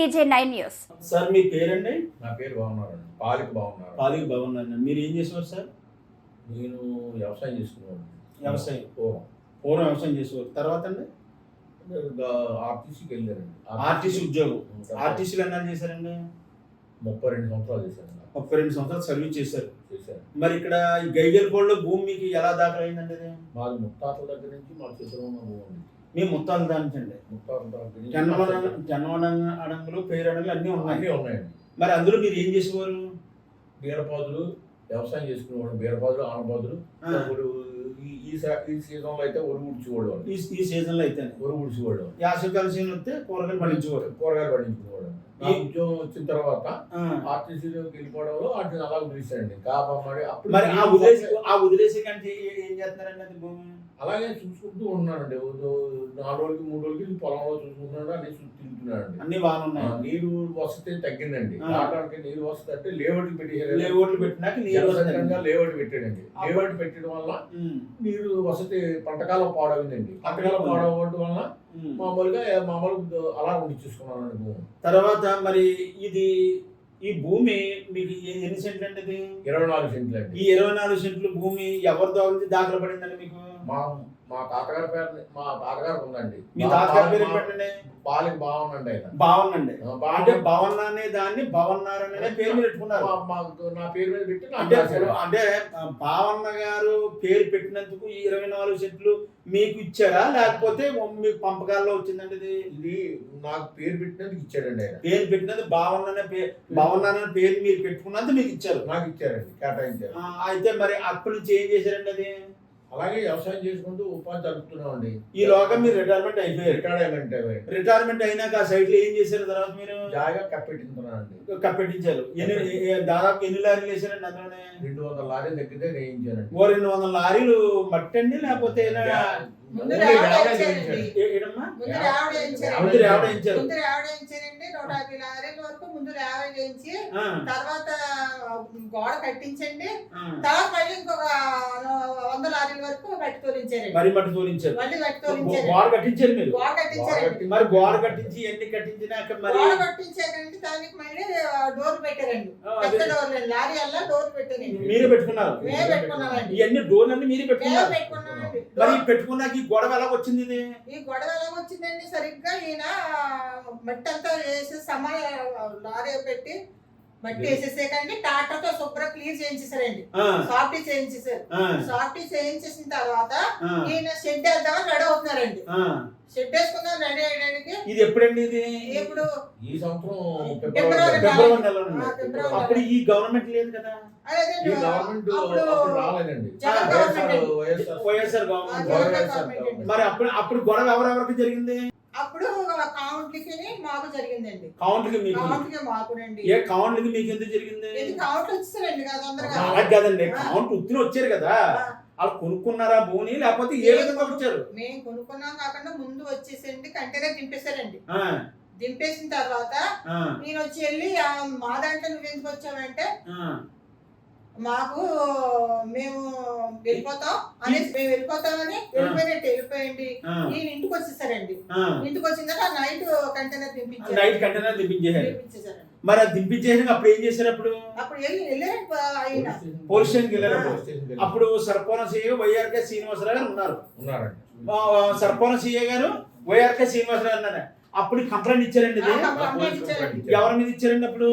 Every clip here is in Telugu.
TJ nine news. సార్ మీ పేరండి? నా పేరు బాగున్నారండి పాలిక బాగున్నారు పాలికి బాగున్నాను మీరు ఏం చేసేవారు సార్? నేను వ్యవసాయం చేసుకున్నాను వ్యవసాయం. పూర్వం పూర్వం వ్యవసాయం చేసేవారు. తర్వాత అండి? ఆర్టీసీకి వెళ్ళారండి. ఆర్టీసీ ఉద్యోగం. ఆర్టీసీలో ఎన్నాళ్ళు చేశారండి? ముప్పై రెండు సంవత్సరాలు చేశాను ముప్పై రెండు సంవత్సరాలు సర్వీస్ చేశారు. చేశాను మరి ఇక్కడ ఈ గైగర్కోడ్లో భూమి మీకు ఎలా దాఖలైందండి అది? మాది ముత్తాతల దగ్గర నుంచి మా చేతిలో ఉన్న భూమి మీ ముత్తాలు దానించండి జన్మన అడంగులు పేరు అడంగులు అన్నీ ఉన్నాయి. ఉన్నాయండి. మరి అందులో మీరు ఏం చేసేవారు? బీరపాదులు వ్యవసాయం చేసుకునేవాడు. బీరపాదులు ఆనపాదులు ఈ ఈ సీ- ఈ సీజన్లో అయితే ఒరుగు ఉడిచేవాడు ఈ ఈ సీజన్లో అయితే ఒరుగు ఉడిచేవాడు యాసకాల సీజన్ వస్తే కూరగాయలు పండించేవారు. కూరగాయలు పండించుకునేవాడు ఉద్యోగం వచ్చిన తర్వాత. ఆర్టీసీలోకి వెళ్ళిపోవడంలో వాటిని అలా వదిలేశారండి కాపాడి అప్పుడు మరి ఆ వదిలేసి ఆ వదిలేసి కంటే ఏం చేస్తున్నారండి అది భూమి అలాగే చూసుకుంటూ ఓ నాలుగు రోజులకి మూడు రోజులకి పొలంలో చూసుకుంటున్నాడు అన్ని తిరుగుతున్నాడండి అన్ని బాగానే ఆ, ఉన్నాయి నీరు వసతి తగ్గిందండి. ఆ. ఆటానికి నీరు వసతి అంటే లేవటి పెట్టేసారు లే ఓట్లు పెట్టినాక నీరు. లేవటి పెట్టాడండి. లేవటి పెట్టడం వల్ల నీరు వసతి పంటకాలం పాడైందండి. పంటకాలం పాడవడం వల్ల. మామూలుగా మామూలు అలా ఉండిచ్చేసుకున్నానండి భూమి. తర్వాత మరి ఇది ఈ భూమి మీకు ఎన్ని సెంట్లు అండి ఇది? ఇరవై నాలుగు సెంట్లు అండి. ఈ ఇరవై నాలుగు సెంట్లు భూమి ఎవరి ద్వారా దాఖలు పడిందండి మీకు? మా మా తాతగారి పేరు మా తాతగారు ఉందండి. మీ తాతగారి పేరు పెట్టండి? పాలకి బాగుందండి ఆయన. ఆ, అంటే భవన్ అనే దాన్ని భవన్నారు అనే పేరు మీద పెట్టుకున్నారు. నా పేరు మీద పెట్టి అంటే అంటే భావన్న గారు పేరు పెట్టినందుకు ఈ ఇరవై నాలుగు సెంట్లు మీకు ఇచ్చారా లేకపోతే మీకు పంపకాల్లో వచ్చిందండి ఇది? నాకు పేరు పెట్టినందుకు ఇచ్చాడండి ఆయన. పేరు పెట్టినది భావన్న అనే పేరు భవన్ అనే పేరు మీరు పెట్టుకున్నందుకు మీకు ఇచ్చారు. నాకు ఇచ్చారండి కేటాయించారు. అయితే మరి అప్పటి నుంచి ఏం చేశారండి అది? అలాగే వ్యవసాయం చేసుకుంటూ ఉపాధి జరుపుతున్నామండి. ఈ లోగా మీరు రిటైర్మెంట్ అయిపోయారు. రిటైర్మెంట్ రిటైర్మెంట్ అయినాక ఆ సైట్లో ఏం చేశారు తర్వాత మీరు? జాగా కప్పెట్టించున్నానండి కప్పెట్టించారు ఎన్ని దాదాపు ఎన్ని లారీలు వేసారండి అందులోనే? రెండు వందల లారీ దగ్గర వేయించానండి. ఓ రెండు వందల లారీలు మట్టి అండి లేకపోతే ముందు ఓన్లీ రావడం యావరేజ్ ఇచ్చారండి. వేయించాను. ఏ- ఏడమ్మా? ముందు రావడం వేయించారండి. ముందు రేవడ ఇచ్చారు ముందు రావడం వేయించారండి నూట యాభై లారీల వరకు ముందు రావడం వేయించి ఆ, తర్వాత గోడ కట్టించండి. తర్వాత మళ్ళీ ఇంకొక వంద లారీల వరకు కట్టి తోలించారండి. మరి మట్టి తోలించారు. మళ్ళీ కట్టి తోలించారండి. గోడ కట్టించారు మీరు? గోడ కట్టించారండి. మరి గోడ కట్టించి ఎన్ని కట్టించినాక మరి? గోడ కట్టించారండి. దానికి మళ్ళీ డోర్ పెట్టారండి. పెద్ద. డోర్ లారీ అల్లా డోర్ పెట్టారండి. మీరే పెట్టుకున్నారు. మేమే పెట్టుకున్నామండి. ఇవన్నీ డోర్లు అన్ని మీరే పెట్టుకున్నారు. పెట్టుకున్నామండి. మరి పెట్టుకున్నాక ఈ గొడవ ఎలా వచ్చింది ఇది? ఈ గొడవ ఎలా వచ్చిందండి? సరిగ్గా ఈయన మెట్టంతా వేసి సమయ లారీ పెట్టి మట్టి వేసేసేకండి టాటాతో శుభ్రం క్లియర్ చేయించేసారండి ఆ, సాఫ్టీ చేయించేసారు. ఆ, సాఫ్టీ చేయించేసిన తర్వాత ఈయన షెడ్ వేద్దామని రెడీ అవుతున్నారండి. ఆ. షెడ్ వేసుకుందాం రెడీ అయ్యడానికి ఇది ఎప్పుడండి ఇది? ఇప్పుడు ఈ సంవత్సరం ఫిబ్రవరి అప్పుడు ఈ గవర్నమెంట్ లేదు కదా? అదే ఈ గవర్నమెంట్ అప్పుడు రాలేదండి. YSR government. మరి అప్పుడు అప్పుడు గొడవ ఎవరెవరికి జరిగింది? అప్పుడు కౌంట్లకి మాకు జరిగిందండి. కౌంట్కి మీకు కౌంట్కి మాకునండి. ఏ కౌంట్కి మీకు ఎందుకు జరిగింది? ఇది కౌంట్లు వచ్చేసారండి కదా తొందరగా అలా కాదండి. కౌంట్ ఉత్తిని వచ్చారు కదా. వాళ్ళు కొనుక్కున్నారా భూని లేకపోతే ఏ విధంగా వచ్చారు? మేము కొనుక్కున్నాం కాకుండా ముందు వచ్చేసండి కంటైనర్ దింపేశారండి. దింపేసిన తర్వాత నేను వచ్చి వెళ్ళి "ఆ, మా దాంట్లో నువ్వు ఎందుకు వచ్చావంటే. మాకు మేము వెళ్ళిపోతాం. అనేసి మేము వెళ్ళిపోతామని వెళ్ళిపోయినట్టు వెళ్ళిపోయండి నేను ఇంటికి వచ్చేసారండి. ఆ. ఇంటికి వచ్చిన తర్వాత నైట్ కంటైనర్ దింపించారు నైట్ కంటైనర్ దింపించేశారండి. మరి అది దింపించేసాక అప్పుడు ఏం చేశారు అప్పుడు అప్పుడు. పోలీస్ స్టేషన్కి వెళ్ళారు. అప్పుడు సర్పవరం సీఏ వైఆర్కే శ్రీనివాసరావు గారు ఉన్నారు. ఉన్నారండి. సర్పవరం సీఏ గారు వైఆర్కే శ్రీనివాసరావు అన్నారు అప్పుడు కంప్లైంట్ ఇచ్చారండి. ఎవరి మీద ఇచ్చారండి అప్పుడు?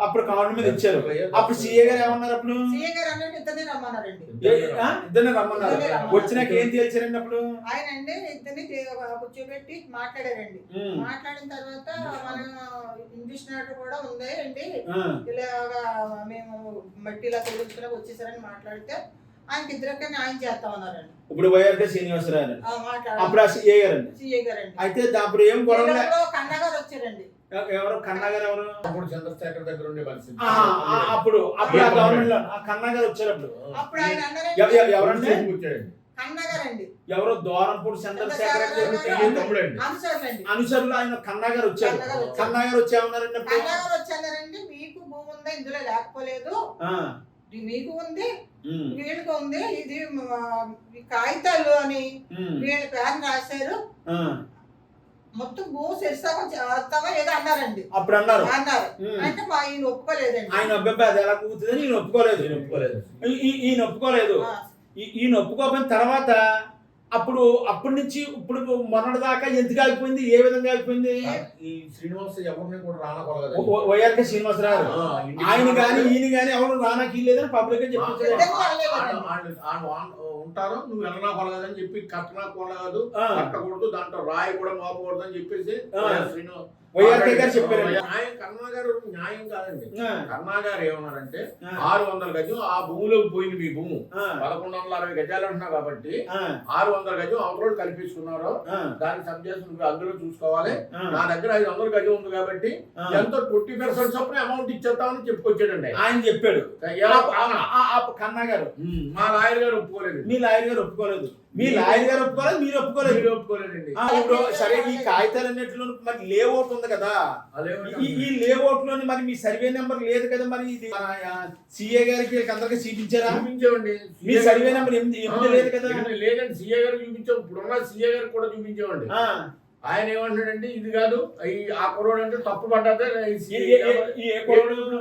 అప్పుడు కౌంట్ మీద ఇచ్చారు. అప్పుడు సీఏ గారు ఏమన్నారు అప్పుడు? సీఏ గారు అన్నట్టు ఇద్దరిని రమ్మన్నారండి. ఏ- ఆ? ఇద్దరిని రమ్మన్నారు. వచ్చినాక ఏం తేల్చారండి అప్పుడు? ఆయన అండి ఇద్దరిని కూర్చోబెట్టి మాట్లాడారండి. మాట్లాడిన తర్వాత మనం ఇంగ్లీష్ నాటు కూడా ఉంది అండి ఆ, ఇలాగా మేము మట్టి ఇలా తొలగించుకుని వచ్చేసారని మాట్లాడితే ఆయనకి ఇద్దరికే న్యాయం చేస్తా ఉన్నారండి ఇప్పుడు వైఆర్కే శ్రీనివాసరావు అప్పుడు ఆ సీఏ గారు అండి సీఏ గారండి. అయితే అప్పుడు ఏం గొడవ కన్నా గారు వచ్చారండి. ఎవరు? కన్నా గారు ఎవరు? అప్పుడు చంద్రశేఖర్ దగ్గర ఉండే పరిస్థితి. అప్పుడు అప్పుడు ఆ గవర్నమెంట్లో ఆ కన్నా గారు వచ్చారు అప్పుడు ఆయన అన్నారండి ఎవ- పోలీస్ ఎవరంటే స్టేషన్కి వచ్చాడండి కన్నా గారండి ఎవరో? దోరంపూడి చంద్రశేఖర్ తమ్ముడండి అనుసరులు ఆయన కన్నా గారు వచ్చారు. కన్నా గారు వచ్చేమన్నారండి కన్నా గారు వచ్చారండి మీకు భూమి ఉందా? ఇందులో లేకపోలేదు. మీకు ఉంది వీళ్ళకి ఉంది ఇది కాగితాలు అని వీళ్ళ పేరు రాశారు. ఆ, మొత్తం భూమి చేస్తావా ఏదో అన్నారండి. అప్పుడు అన్నారు. అన్నారు. అంటే మా ఈయన ఒప్పుకోలేదండి. ఆయన అబ్బాయి అది ఎలా కూతుందని ఈయన ఒప్పుకోలేదు. నేను ఒప్పుకోలేదు. ఈయన ఒప్పుకోలేదు. ఈయన ఒప్పుకోకపోయిన తర్వాత అప్పుడు అప్పటి నుంచి ఇప్పుడు మొన్నటి దాకా ఎందుకు ఆగిపోయింది? ఏ విధంగా ఆగిపోయింది? ఈ శ్రీనివాస్ ఎవరిని కూడా రానకూడదు వైఆర్కే శ్రీనివాసరావు. ఆయన కానీ ఈయన కానీ ఎవరు రానాకి లేదని పబ్లిక్. ఉంటారు నువ్వు వెళ్ళనా కొలగదని చెప్పి కట్టనా ఆ, కట్టకూడదు దాంట్లో రాయి కూడా మోపకూడదు అని చెప్పేసి ఆ. వైఆర్కే గారు చెప్పారు న్యాయం కర్ణా గారు న్యాయం కాదండి. ఆ, కర్ణా గారు ఏమన్నారంటే ఆరు వందల గజం ఆ భూమిలోకి పోయింది మీ భూము. పదకొండు వందల అరవై గజాలు అంటున్నా కాబట్టి ఆరు వందల గజం అవతల కల్పించుకున్నారు ఆ, దానికి సబ్జెక్ట్ నువ్వు అందులో చూసుకోవాలి. నా దగ్గర ఐదు వందల గజం ఉంది కాబట్టి. ఎంతో ట్వంటీ పర్సెంట్ చొప్పున అమౌంట్ ఇచ్చేస్తామని చెప్పుకొచ్చాడండి. ఆయన. ఆయన చెప్పాడు కన్నా గారు. మా లాయర్ గారు ఒప్పుకోలేదు. మీ లాయర్ గారు ఒప్పుకోలేదు. మీ లాయర్ గారు ఒప్పుకోలేదు మీరు ఒప్పుకోలేదు. మీరు ఒప్పుకోలేదండి. ఇప్పుడు సరే ఈ కాగితాలన్నిటిలో మరి లేఅవుట్ ఉంది కదా. ఈ లేఅవుట్లోని మరి మీ సర్వే నెంబర్ లేదు కదా మరి ఇది? సిఏ గారికి అందరికి చూపించారా? చూపించామండి. మీ సర్వే నెంబర్ ఎనిమిది లేదు కదా. లేదండి సీఏ గారు చూపించాం. ఇప్పుడున్న సీఏ గారు కూడా చూపించామండి. ఆ, ఆయన ఏమంటాడంటే ఇది కాదు ఈ ఆ కుర్రోడు అంటే తప్పు పడ్డదే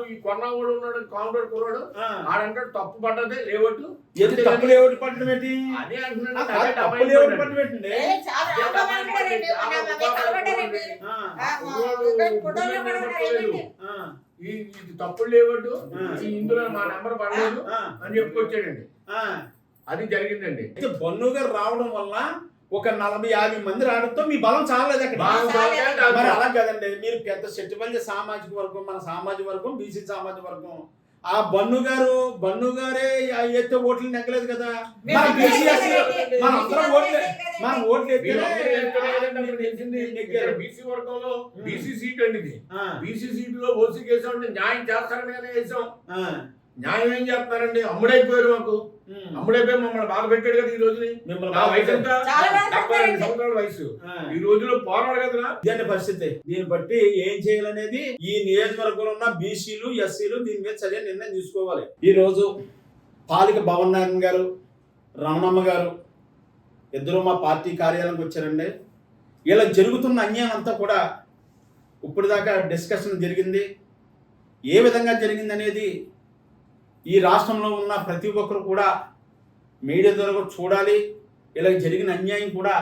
ఈ కొన్నవాడు ఉన్నాడు కాంపౌండర్ కుర్రోడు ఆ, ఆడంటాడు తప్పు పడ్డదే లేవట్టు తప్పు లేఅవుట్ పట్టడం ఏంటి? అదే ఆ, అంటున్నాడు తప్పు. పట్టడం ఏంటండి ఇది తప్పులు లేవట్టు ఇందులో మా నెంబర్ పడలేదు అని చెప్పుకొచ్చాడండి. ఆ. అది జరిగిందండి. అయితే బన్ను గారు రావడం వల్ల ఒక నలభై యాభై మంది రావడంతో మీ బలం చాలలేదు అక్కడ. మరి అలా కదండి మీరు పెద్ద సెట్టుపల్లి సామాజిక వర్గం మన సామాజిక వర్గం బీసీ సామాజిక వర్గం. ఆ బన్ను గారు బన్ను గారే ఎత్తే ఓట్లు నెగ్గలేదు కదా. మన బీసీ మన అందరం ఓట్లే మన. బీసీ వర్గంలో. బీసీ సీట్ అండి బీసీ సీట్లో ఓసీ న్యాయం చేస్తారని వేసాం. న్యాయం ఏం చేస్తున్నారండి? అమ్ముడైపోయారు మాకు. అమ్ముడైపోయి మమ్మల్ని బాధ పెట్టాడు కదా ఈ రోజుని. మిమ్మల్ని నా వయసు ఎంత? చాలా బాధ డెబ్బై రెండు పెట్టారండి. సంవత్సరాల వయసు. ఆ. ఈ రోజులో పోరాడు కదా ఇదండి పరిస్థితి. దీన్ని బట్టి ఏం చేయాలనేది ఈ నియోజకవర్గంలో ఉన్న బీసీలు ఎస్సీలు దీని మీద సరైన నిర్ణయం తీసుకోవాలి. ఈ రోజు పాలిక భవన్ నారాయణ గారు రమణమ్మ గారు ఇద్దరు మా పార్టీ కార్యాలయానికి వచ్చారండి. ఇలా జరుగుతున్న అన్యాయం అంతా కూడా ఇప్పటిదాకా డిస్కషన్ జరిగింది. ఏ విధంగా జరిగింది అనేది ఈ రాష్ట్రంలో ఉన్న ప్రతి ఒక్కరు కూడా మీడియా ద్వారా కూడా చూడాలి. ఇలా జరిగిన అన్యాయం కూడా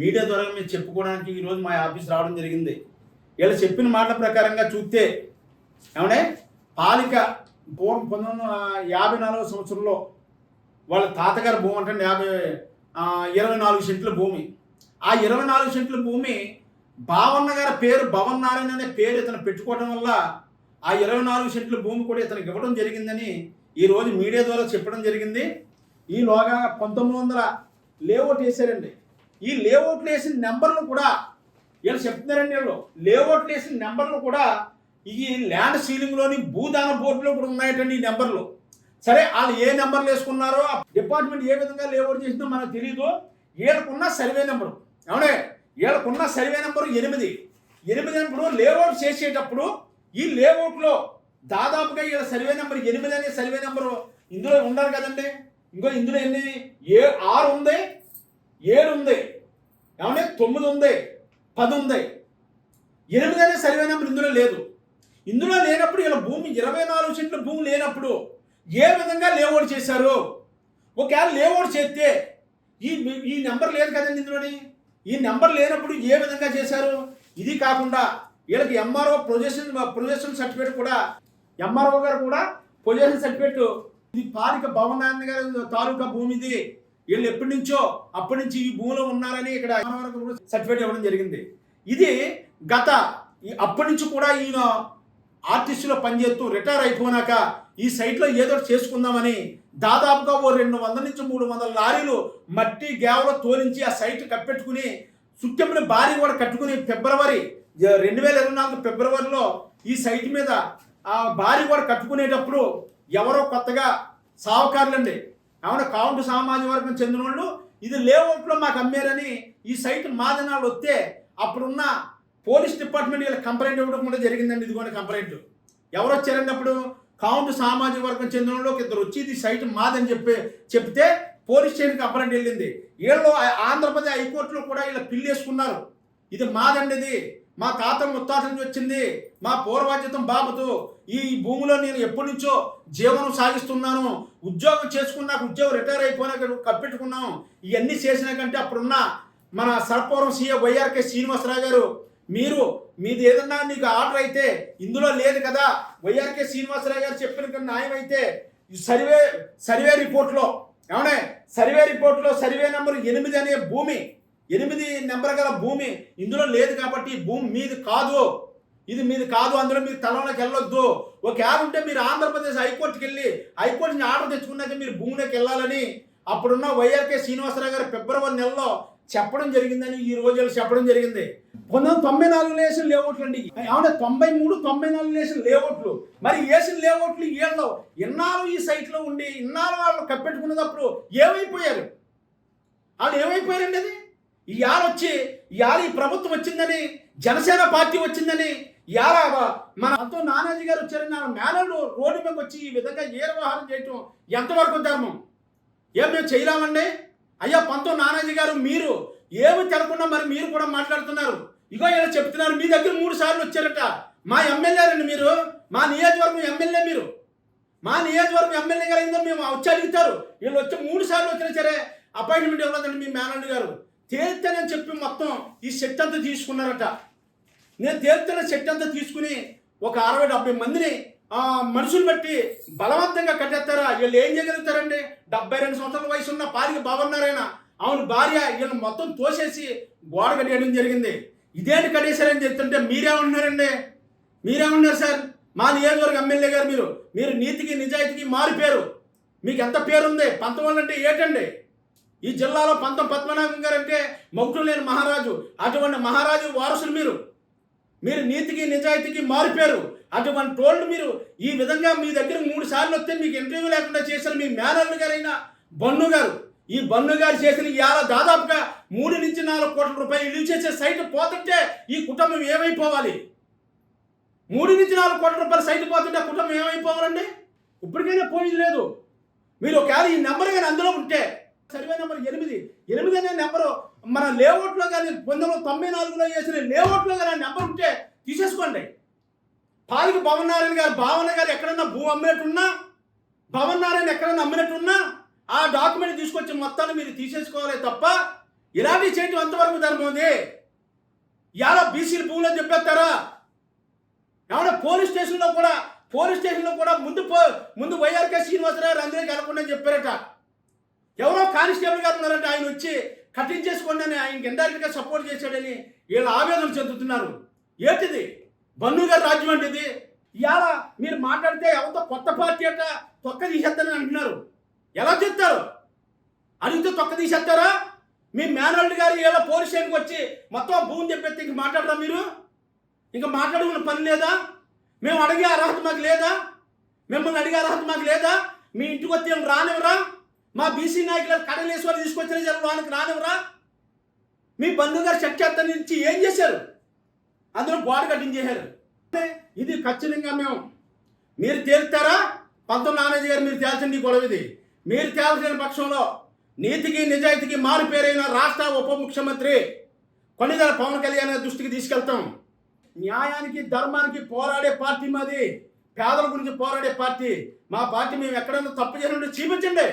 మీడియా ద్వారా మేము చెప్పుకోవడానికి ఈరోజు మా ఆఫీస్ రావడం జరిగింది. ఇలా చెప్పిన మాటల ప్రకారంగా చూస్తే ఏమంటే పాలిక పూర్వం పంతొమ్మిది వందల యాభై నాలుగో సంవత్సరంలో వాళ్ళ తాతగారి భూమి అంటే యాభై ఇరవై నాలుగు సెంట్ల భూమి. ఆ ఇరవై నాలుగు సెంట్ల భూమి భావన్న గారి పేరు భవన్ నారాయణ అనే పేరు ఇతను పెట్టుకోవడం వల్ల ఆ ఇరవై నాలుగు సెంట్ల భూమి కూడా ఇతనికి ఇవ్వడం జరిగిందని ఈరోజు మీడియా ద్వారా చెప్పడం జరిగింది. ఈలోగా పంతొమ్మిది వందల లేఅవుట్ వేశారండి. ఈ లేఅవుట్లు వేసిన నెంబర్లు కూడా వీళ్ళు చెప్తున్నారండి వీళ్ళు. లేఅవుట్లు వేసిన నెంబర్లు కూడా ఈ ల్యాండ్ సీలింగ్లోని భూదాన బోర్డులో కూడా ఉన్నాయటండి ఈ నెంబర్లు. సరే వాళ్ళు ఏ నెంబర్లు వేసుకున్నారో ఆ డిపార్ట్మెంట్ ఏ విధంగా లేఅవుట్ చేసిందో మనకు తెలియదు వీళ్ళకున్న సర్వే నెంబరు అవునే వీళ్ళకున్న సర్వే నెంబరు ఎనిమిది. ఎనిమిది నెంబరు లేఅవుట్ చేసేటప్పుడు ఈ లేఅవుట్లో దాదాపుగా ఇలా సర్వే నెంబర్ ఎనిమిది అనే సర్వే నెంబరు ఇందులో ఉండాలి కదండి. ఇంకో ఇందులో ఎన్ని? ఏ ఆరు ఉంది? ఏడు ఉంది. ఏమంటే తొమ్మిది ఉంది. పది ఉంది. ఎనిమిది అనే సర్వే నెంబర్ ఇందులో లేదు. ఇందులో లేనప్పుడు ఇలా భూమి ఇరవై నాలుగు సెంట్ల భూమి లేనప్పుడు ఏ విధంగా లేఅవుట్ చేశారు? ఒకవేళ లేఅవుట్ చేస్తే ఈ ఈ నెంబర్ లేదు కదండి ఇందులోని. ఈ నెంబర్ లేనప్పుడు ఏ విధంగా చేశారు? ఇది కాకుండా వీళ్ళకి ఎంఆర్ఓ ప్రొజెషన్ ప్రొజెషన్ సర్టిఫికేట్ కూడా ఎంఆర్ఓ గారు కూడా పొజిషన్ సర్టిఫికెట్ ఇది పాలిక భవనాన్ని గారి తాలూకా భూమిది వీళ్ళు ఎప్పటి నుంచో అప్పటి నుంచి ఈ భూమిలో ఉన్నారని ఇక్కడ సర్టిఫికేట్ ఇవ్వడం జరిగింది. ఇది గత అప్పటి నుంచి కూడా ఈయన ఆర్టిస్టులో పనిచేస్తూ రిటైర్ అయిపోయినాక ఈ సైట్లో ఏదో చేసుకుందామని దాదాపుగా ఓ రెండు వందల నుంచి మూడు వందల లారీలు మట్టి గేవలో తోలించి ఆ సైట్ కప్పెట్టుకుని సుట్టెంపుని భారీ కూడా కట్టుకుని ఫిబ్రవరి రెండు వేల ఇరవై నాలుగు ఫిబ్రవరిలో ఈ సైట్ మీద ఆ భార్య కూడా కట్టుకునేటప్పుడు ఎవరో కొత్తగా సావుకారులండి ఏమన్నా కౌంటు సామాజిక వర్గం చెందిన వాళ్ళు ఇది లేఅవుట్లో మాకు అమ్మారని ఈ సైట్ మాదనాలు వస్తే అప్పుడున్న పోలీస్ డిపార్ట్మెంట్ వీళ్ళ కంప్లైంట్ ఇవ్వడం కూడా జరిగిందండి ఇదిగోని కంప్లైంట్. ఎవరు వచ్చారండి అప్పుడు కౌంట్ సామాజిక వర్గం చెందిన వాళ్ళు ఒక ఇద్దరు వచ్చి ఇది సైట్ మాదని చెప్పి చెప్తే పోలీస్ స్టేషన్ కంప్లైంట్ వెళ్ళింది. వీళ్ళు ఆంధ్రప్రదేశ్ హైకోర్టులో కూడా వీళ్ళ పిల్లేసుకున్నారు. ఇది మాదండి ఇది. మా తాత ముత్తాత నుంచి వచ్చింది. మా పూర్వాజ్యతం బాబుతో ఈ భూమిలో నేను ఎప్పటి నుంచో జీవనం సాగిస్తున్నాను. ఉద్యోగం చేసుకున్నాక ఉద్యోగం రిటైర్ అయిపోయినాక కప్పెట్టుకున్నాం. ఇవన్నీ చేసిన కంటే అప్పుడున్న మన సర్పవరం సీఏ వైఆర్కే శ్రీనివాసరావు గారు మీరు మీది ఏదన్నా నీకు ఆర్డర్ అయితే ఇందులో లేదు కదా. వైఆర్కే శ్రీనివాసరావు గారు చెప్పిన న్యాయం అయితే ఈ సర్వే సర్వే రిపోర్ట్లో ఏమన్నా సర్వే రిపోర్ట్లో సర్వే నెంబర్ ఎనిమిది అనే భూమి ఎనిమిది నెంబర్ గల భూమి ఇందులో లేదు కాబట్టి భూమి మీది కాదు. ఇది మీది కాదు అందులో మీరు తలంలోకి వెళ్ళొద్దు. ఒకవేళ ఉంటే మీరు ఆంధ్రప్రదేశ్ హైకోర్టుకి వెళ్ళి హైకోర్టు నుంచి ఆర్డర్ తెచ్చుకున్నాక మీరు భూమిలోకి వెళ్ళాలని అప్పుడున్న వైఆర్కే శ్రీనివాసరావు గారు ఫిబ్రవరి నెలలో చెప్పడం జరిగిందని ఈ రోజు చెప్పడం జరిగింది. పంతొమ్మిది తొంభై నాలుగు లేసిన లేఅవుట్లు అండి. ఏమంటే తొంభై మూడు తొంభై నాలుగు లేసిన లేఅవుట్లు. మరి వేసిన లేఅవుట్లు ఏళ్ళు ఇన్నాళ్ళు ఈ సైట్లో ఉండి ఇన్నాళ్ళు వాళ్ళు కప్పెట్టుకునేటప్పుడు ఏమైపోయారు? వాళ్ళు ఏమైపోయారండి అది? ఇవాళ వచ్చి ఇవాళ ఈ ప్రభుత్వం వచ్చిందని జనసేన పార్టీ వచ్చిందని ఇవాళ మన అంతో నానాజీ గారు వచ్చారని నా మేనలు రోడ్డు మీద వచ్చి ఈ విధంగా ఏ వ్యవహారం చేయటం ఎంతవరకు ధర్మం? ఏం మేము చేయలేమండి? అయ్యా పంతో నానాజీ గారు మీరు ఏమి తెలకుండా మరి మీరు కూడా మాట్లాడుతున్నారు. ఇగో ఇలా చెప్తున్నారు మీ దగ్గర మూడు సార్లు వచ్చారట. మా ఎమ్మెల్యేలండి మీరు. మా నియోజకవర్గం ఎమ్మెల్యే మీరు. మా నియోజకవర్గం ఎమ్మెల్యే గారు అయిందో మేము వచ్చి అడుగుతారు. వీళ్ళు వచ్చి మూడు సార్లు వచ్చినా సరే అపాయింట్మెంట్ ఇవ్వలేదండి మీ మేనల్డ్ గారు. తేల్తానని చెప్పి మొత్తం ఈ సెట్ అంతా తీసుకున్నారట. నేను తేల్తున్న సెట్ అంతా తీసుకుని ఒక అరవై డెబ్బై మందిని ఆ, మనుషులు బట్టి బలవంతంగా కట్టేస్తారా? వీళ్ళు ఏం చేయగలుగుతారండి? డెబ్బై రెండు సంవత్సరాల వయసు ఉన్న పాలికి బాగున్నారైనా అవును భార్య వీళ్ళని మొత్తం తోసేసి గోడ కట్టేయడం జరిగింది. ఇదేంటి కట్టేశారని చెప్తుంటే మీరే ఉన్నారండి మీరే ఉన్నారు సార్? మా నియోజకవర్గ ఎమ్మెల్యే గారు మీరు మీరు నీతికి నిజాయితీకి మారిపోయారు. మీకు ఎంత పేరుంది? పంతొమ్మిది అంటే ఏంటండి? ఈ జిల్లాలో పంతం పద్మనాభం గారు అంటే మగుటం లేని మహారాజు. అటువంటి మహారాజు వారసులు మీరు. మీరు నీతికి నిజాయితీకి మారిపోయారు. అటువంటి టోళ్ళు మీరు. ఈ విధంగా మీ దగ్గర మూడు సార్లు వస్తే మీకు ఇంటర్వ్యూ లేకుండా చేసిన మీ మేనల్లు గారైన బన్ను గారు. ఈ బన్ను గారు చేసిన ఇవాళ దాదాపుగా మూడు నుంచి నాలుగు కోట్ల రూపాయలు ఇల్లు చేసే సైట్ పోతుంటే ఈ కుటుంబం ఏమైపోవాలి? మూడు నుంచి నాలుగు కోట్ల రూపాయలు సైట్ పోతుంటే కుటుంబం ఏమైపోవాలండి? ఇప్పటికైనా పోయింది లేదు. మీరు ఒకవేళ ఈ నెంబర్ కానీ అందులో ఉంటే సర్వే నెంబర్ ఎనిమిది. ఎనిమిది అనే నెంబరు మన లేఅవుట్లో కానీ పంతొమ్మిది వందల తొంభై నాలుగులో చేసిన లేఅవుట్లో కానీ ఆ నెంబర్ ఉంటే తీసేసుకోండి. పాలకి పవన్ నారాయణ గారు భావన గారు ఎక్కడన్నా భూ అమ్మినట్టున్నా పవన్ నారాయణ ఎక్కడన్నా అమ్మినట్టున్నా ఆ డాక్యుమెంట్ తీసుకొచ్చి మొత్తాన్ని మీరు తీసేసుకోవాలి తప్ప ఇలాంటివి చేయటం ఎంతవరకు ధర్మం ఉంది. ఇవాళ బీసీలు భూమిలో చెప్పేస్తారా? ఏమన్నా పోలీస్ స్టేషన్లో కూడా పోలీస్ స్టేషన్లో కూడా ముందు పో ముందు వైఆర్కే శ్రీనివాసరావు అందరికీ కలగకుండా చెప్పారట. ఎవరో కానిస్టేబుల్ గారు ఉన్నారంటే ఆయన వచ్చి కట్టించేసుకోండి అని ఆయనకి ఇండైరెక్ట్గా సపోర్ట్ చేశాడని వీళ్ళు ఆవేదన చెందుతున్నారు. ఏంటిది? బన్ను గారి రాజ్యం అంటే ఇది? ఇవాళ మీరు మాట్లాడితే ఎవరితో కొత్త పార్టీ అట తొక్క తీసేస్తానని అంటున్నారు. ఎలా చెప్తారు? అడిగితే తొక్క తీసేస్తారా? మీ మేనల్డ్ గారు ఇలా పోలీస్ స్టేషన్కి వచ్చి మొత్తం భూమి చెప్పేస్తే ఇంక మాట్లాడరా మీరు? ఇంకా మాట్లాడుకున్న పని లేదా? మేము అడిగే అర్హత మాకు లేదా? మిమ్మల్ని అడిగే అర్హత మాకు లేదా? మీ ఇంటికి వచ్చి ఏం రానివరా మా బీసీ నాయకులు కడలేశ్వరి తీసుకొచ్చిన జనం వాళ్ళకి రానివరా మీ బంధుగారు శక్తి నుంచి ఏం చేశారు? అందులో గోడ కటింగ్ అంటే ఇది ఖచ్చితంగా మేము మీరు తేల్తారా? పంతొమ్మిది నానాజీ గారు మీరు తేల్చండి గొడవ ఇది. మీరు తేల్చిన పక్షంలో నీతికి నిజాయితీకి మారు పేరైన రాష్ట్ర ఉప ముఖ్యమంత్రి కొన్నిదల పవన్ కళ్యాణ్ గారి దృష్టికి తీసుకెళ్తాం. న్యాయానికి ధర్మానికి పోరాడే పార్టీ మాది. పేదల గురించి పోరాడే పార్టీ. మా పార్టీ మేము ఎక్కడైనా తప్పు చేసినట్టు చూపించండి.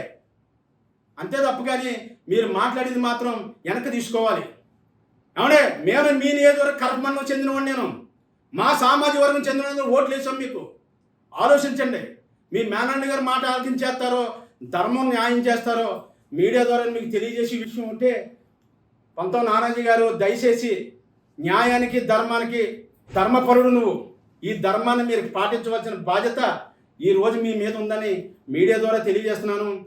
అంతే తప్పు కానీ మీరు మాట్లాడేది మాత్రం వెనక తీసుకోవాలి. ఏమంటే మేము మీ నియోజకవర్గ కరపమన్నం చెందినవాడు నేను. మా సామాజిక వర్గం చెందిన ఓట్లు వేసాం మీకు. ఆలోచించండి. మీ మేనన్న గారు మాట ఆలోచించేస్తారో ధర్మం న్యాయం చేస్తారో మీడియా ద్వారా మీకు తెలియజేసే విషయం ఉంటే పంతం నానాజీ గారు దయచేసి న్యాయానికి ధర్మానికి ధర్మపరుడు నువ్వు. ఈ ధర్మాన్ని మీరు పాటించవలసిన బాధ్యత ఈ రోజు మీ మీద ఉందని మీడియా ద్వారా తెలియజేస్తున్నాను.